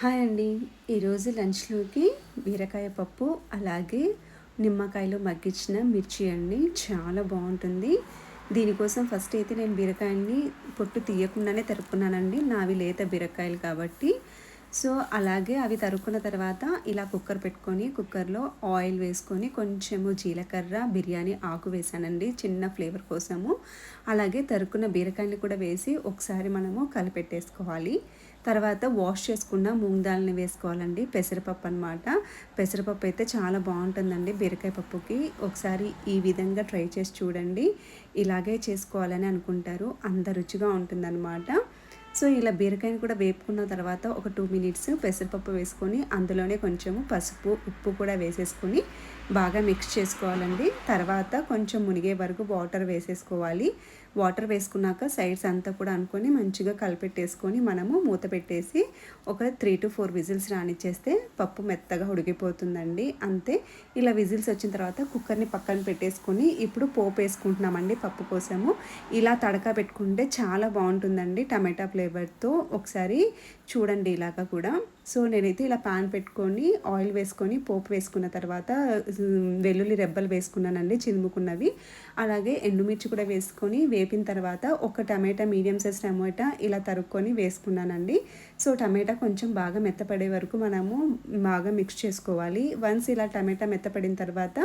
Hi అండి. ఈరోజు లంచ్లోకి బీరకాయ పప్పు అలాగే నిమ్మకాయలో మగ్గించిన మిర్చి అండి. చాలా బాగుంటుంది. దీనికోసం ఫస్ట్ అయితే నేను బీరకాయని పొట్టు తీయకుండానే తరుపుకున్నానండి నావి లేత బీరకాయలు కాబట్టి. సో అలాగే అవి తరుక్కున్న తర్వాత ఇలా కుక్కర్ పెట్టుకొని కుక్కర్లో ఆయిల్ వేసుకొని కొంచెము జీలకర్ర బిర్యానీ ఆకు వేసానండి. చిన్న ఫ్లేవర్ కోసము. అలాగే తరుక్కున్న బీరకాయని కూడా వేసి ఒకసారి మనము కలిపెట్టేసుకోవాలి. తర్వాత వాష్ చేసుకున్న మూంగ్ దాల్ని వేసుకోవాలండి. పెసరపప్పు అనమాట పెసరపప్పు అయితే చాలా బాగుంటుందండి బీరకాయ పప్పుకి. ఒకసారి ఈ విధంగా ట్రై చేసి చూడండి. ఇలాగే చేసుకోవాలని అనుకుంటారు. అంత రుచిగా ఉంటుందన్నమాట. సో ఇలా బీరకాయని కూడా వేపుకున్న తర్వాత ఒక టూ మినిట్స్ పెసరపప్పు వేసుకొని అందులోనే కొంచెము పసుపు ఉప్పు కూడా వేసేసుకొని బాగా మిక్స్ చేసుకోవాలండి. తర్వాత కొంచెం మునిగే వరకు వాటర్ వేసేసుకోవాలి. వాటర్ వేసుకున్నాక సైడ్స్ అంతా కూడా అనుకొని మంచిగా కలిపెట్టేసుకొని మనము మూత పెట్టేసి ఒక త్రీ టు ఫోర్ విజిల్స్ రానిచ్చేస్తే పప్పు మెత్తగా ఉడికిపోతుందండి. అంతే. ఇలా విజిల్స్ వచ్చిన తర్వాత కుక్కర్ని పక్కన పెట్టేసుకొని ఇప్పుడు పోపు వేసుకుంటున్నామండి పప్పు కోసము. ఇలా తడక పెట్టుకుంటే చాలా బాగుంటుందండి టమాటా ఫ్లేవర్తో ఒకసారి చూడండి ఇలాగా కూడా. సో నేనైతే ఇలా పాన్ పెట్టుకొని ఆయిల్ వేసుకొని పోపు వేసుకున్న తర్వాత వెల్లుల్లి రెబ్బలు వేసుకున్నానండి చిలుముకున్నవి అలాగే ఎండుమిర్చి కూడా వేసుకొని వేపిన తర్వాత ఒక టమాటా మీడియం సైజ్ టమాటా ఇలా తరుక్కొని వేసుకున్నానండి. సో టమాటా కొంచెం బాగా మెత్తపడే వరకు మనము బాగా మిక్స్ చేసుకోవాలి. వన్స్ ఇలా టమాటా మెత్తపడిన తర్వాత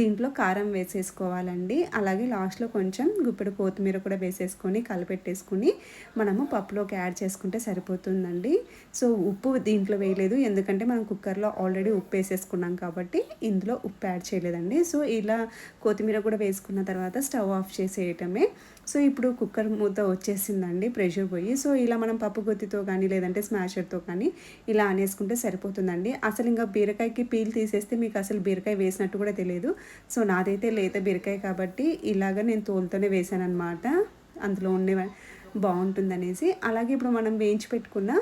దీంట్లో కారం వేసేసుకోవాలండి. అలాగే లాస్ట్లో కొంచెం గుప్పెడు కొత్తిమీర కూడా వేసేసుకొని కలిపెట్టేసుకుని మనము పప్పులోకి యాడ్ చేసుకుంటే సరిపోతుందండి. సో ఉప్పు దీంట్లో వేయలేదు. ఎందుకంటే మనం కుక్కర్లో ఆల్రెడీ ఉప్పు వేసేసుకున్నాం కాబట్టి ఇందులో ఉప్పు యాడ్ చేయలేదండి. సో ఇలా కొత్తిమీర కూడా వేసుకున్న తర్వాత స్టవ్ ఆఫ్ చేసేయటమే. సో ఇప్పుడు కుక్కర్ మూత వచ్చేసిందండి ప్రెషర్ పోయి. సో ఇలా మనం పప్పు గుత్తితో కానీ లేదంటే స్మాషర్తో కానీ ఇలా అనేసుకుంటే సరిపోతుందండి. అసలు ఇంకా బీరకాయకి పీల్ తీసేస్తే మీకు అసలు బీరకాయ వేసినట్టు కూడా తెలియదు. సో నాదైతే లేత బీరకాయ కాబట్టి ఇలాగ నేను తోలుతోనే వేసాను అనమాట అందులో ఉండే బాగుంటుందనేసి. అలాగే ఇప్పుడు మనం వేయించి పెట్టుకున్న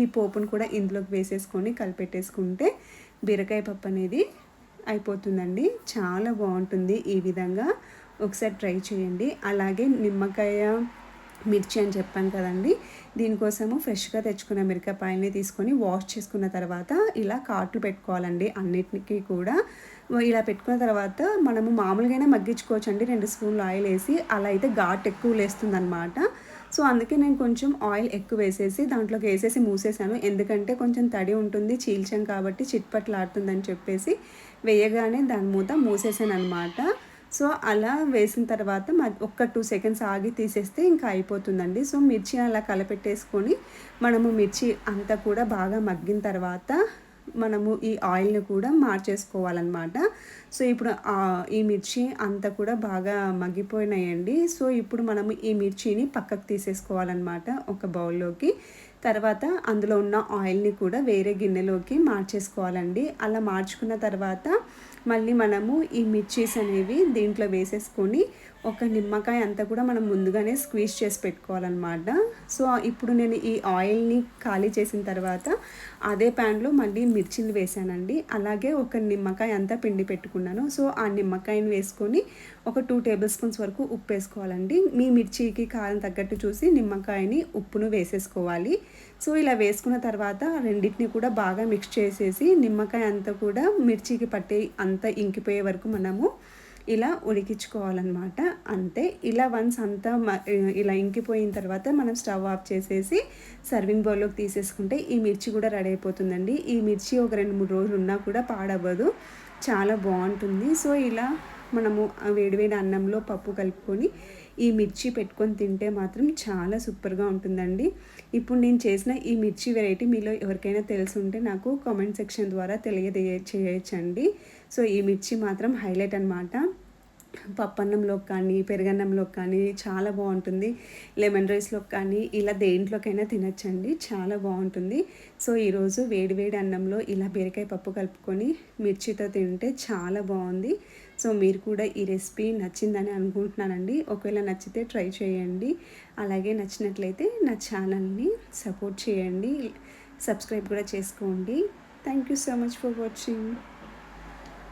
ఈ పోపును కూడా ఇందులోకి వేసేసుకొని కలిపెట్టేసుకుంటే బీరకాయ పప్పు అనేది అయిపోతుందండి. చాలా బాగుంటుంది ఈ విధంగా. ఒకసారి ట్రై చేయండి. అలాగే నిమ్మకాయ మిర్చి అని చెప్పాను కదండి. దీనికోసము ఫ్రెష్గా తెచ్చుకున్న మిరకాయని తీసుకొని వాష్ చేసుకున్న తర్వాత ఇలా కాట్లు పెట్టుకోవాలండి అన్నిటికీ కూడా. ఇలా పెట్టుకున్న తర్వాత మనము మామూలుగానే మగ్గించుకోవచ్చు అండి రెండు స్పూన్లు ఆయిల్ వేసి అలా అయితే ఘాట్ ఎక్కువ లేస్తుంది అనమాట సో అందుకే నేను కొంచెం ఆయిల్ ఎక్కువ వేసేసి దాంట్లోకి వేసేసి మూసేసాను ఎందుకంటే కొంచెం తడి ఉంటుంది చీల్చాం కాబట్టి చిట్పట్లాడుతుందని చెప్పేసి వేయగానే దాని మూత మూసేసాను అనమాట సో అలా వేసిన తర్వాత ఒక్క టూ సెకండ్స్ ఆగి తీసేస్తే ఇంకా అయిపోతుందండి. సో మిర్చి అలా కలపెట్టేసుకొని మనము మిర్చి అంతా కూడా బాగా మగ్గిన తర్వాత మనము ఈ ఆయిల్ని కూడా మార్చేసుకోవాలన్నమాట. సో ఇప్పుడు ఈ మిర్చి అంతా కూడా బాగా మగ్గిపోయినాయండి. సో ఇప్పుడు మనము ఈ మిర్చిని పక్కకు తీసేసుకోవాలన్నమాట ఒక బౌల్లోకి. తర్వాత అందులో ఉన్న ఆయిల్ని కూడా వేరే గిన్నెలోకి మార్చేసుకోవాలండి. అలా మార్చుకున్న తర్వాత మళ్ళీ మనము ఈ మిర్చీస్ అనేవి దీంట్లో వేసేసుకొని ఒక నిమ్మకాయ అంతా కూడా మనం ముందుగానే స్క్వీజ్ చేసి పెట్టుకోవాలన్నమాట. సో ఇప్పుడు నేను ఈ ఆయిల్ని ఖాళీ చేసిన తర్వాత అదే ప్యాన్లో మళ్ళీ మిర్చిలు వేసానండి. అలాగే ఒక నిమ్మకాయ అంతా పిండి పెట్టుకున్నాను. సో ఆ నిమ్మకాయని వేసుకొని ఒక టూ టేబుల్ స్పూన్స్ వరకు ఉప్పు వేసుకోవాలండి. మీ మిర్చికి కారం తగ్గట్టు చూసి నిమ్మకాయని ఉప్పును వేసేసుకోవాలి. సో ఇలా వేసుకున్న తర్వాత రెండింటిని కూడా బాగా మిక్స్ చేసేసి నిమ్మకాయ అంతా కూడా మిర్చికి పట్టే అంతా ఇంకిపోయే వరకు మనము ఇలా ఉడికించుకోవాలన్నమాట. అంతే. ఇలా వన్స్ అంతా ఇలా ఇంకిపోయిన తర్వాత మనం స్టవ్ ఆఫ్ చేసేసి సర్వింగ్ బౌల్లోకి తీసేసుకుంటే ఈ మిర్చి కూడా రెడీ అయిపోతుందండి. ఈ మిర్చి ఒక రెండు మూడు రోజులు ఉన్నా కూడా పాడవ్వదు. చాలా బాగుంటుంది. సో ఇలా మనము వేడివేడి అన్నంలో పప్పు కలుపుకొని ఈ మిర్చి పెట్టుకొని తింటే మాత్రం చాలా సూపర్గా ఉంటుందండి. ఇప్పుడు నేను చేసిన ఈ మిర్చి వెరైటీ మీలో ఎవరికైనా తెలిసి ఉంటే నాకు కామెంట్ సెక్షన్ ద్వారా తెలియజేయ చేయొచ్చండి. సో ఈ మిర్చి మాత్రం హైలైట్ అనమాట పప్పన్నంలోకి కానీ పెరుగన్నంలోకి కానీ చాలా బాగుంటుంది. లెమన్ రైస్లోకి కానీ ఇలా దేంట్లోకైనా తినచ్చండి. చాలా బాగుంటుంది. సో ఈరోజు వేడివేడి అన్నంలో ఇలా బీరకాయ పప్పు కలుపుకొని మిర్చితో తింటే చాలా బాగుంది. సో మీరు కూడా ఈ రెసిపీ నచ్చిందని అనుకుంటున్నానండి. ఒకవేళ నచ్చితే ట్రై చేయండి. అలాగే నచ్చినట్లయితే నా ఛానల్ని సపోర్ట్ చేయండి. సబ్స్క్రైబ్ కూడా చేసుకోండి. Thank you so much for watching.